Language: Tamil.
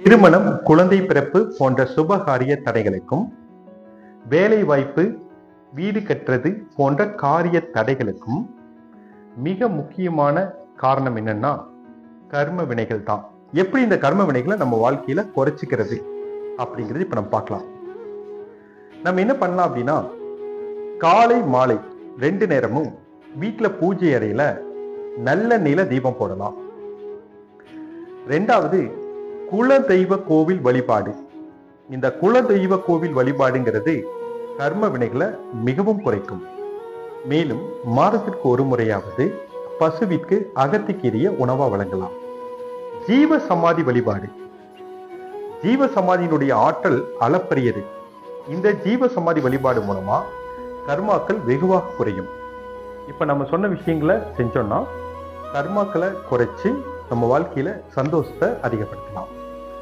திருமணம் குழந்தை பிறப்பு போன்ற சுபகாரிய தடைகளுக்கும் வேலை வாய்ப்பு வீடு கட்டுறது போன்ற காரிய தடைகளுக்கும் மிக முக்கியமான காரணம் என்னன்னா கர்ம வினைகள் தான். எப்படி இந்த கர்ம வினைகளை நம்ம வாழ்க்கையில குறைச்சிக்கிறது அப்படிங்கிறது இப்ப நம்ம பார்க்கலாம். நம்ம என்ன பண்ணலாம் அப்படின்னா காலை மாலை ரெண்டு நேரமும் வீட்டில் பூஜை அறையில நல்ல நில தீபம் போடலாம். ரெண்டாவது குல தெய்வ கோவில் வழிபாடு. இந்த குல தெய்வ கோவில் வழிபாடுங்கிறது கர்ம வினைகளை மிகவும் குறைக்கும். மேலும் மாதத்திற்கு ஒரு முறையாவது பசுவிற்கு அகத்திக்கீரிய உணவா வழங்கலாம். ஜீவ சமாதி வழிபாடு. ஜீவ சமாதியினுடைய ஆற்றல் அளப்பரியது. இந்த ஜீவ சமாதி வழிபாடு மூலமா கர்மாக்கள் வெகுவாக குறையும். இப்ப நம்ம சொன்ன விஷயங்களை செஞ்சோம்னா கர்மாக்களை குறைச்சு நம்ம வாழ்க்கையில சந்தோஷத்தை அதிகப்படுத்தலாம்.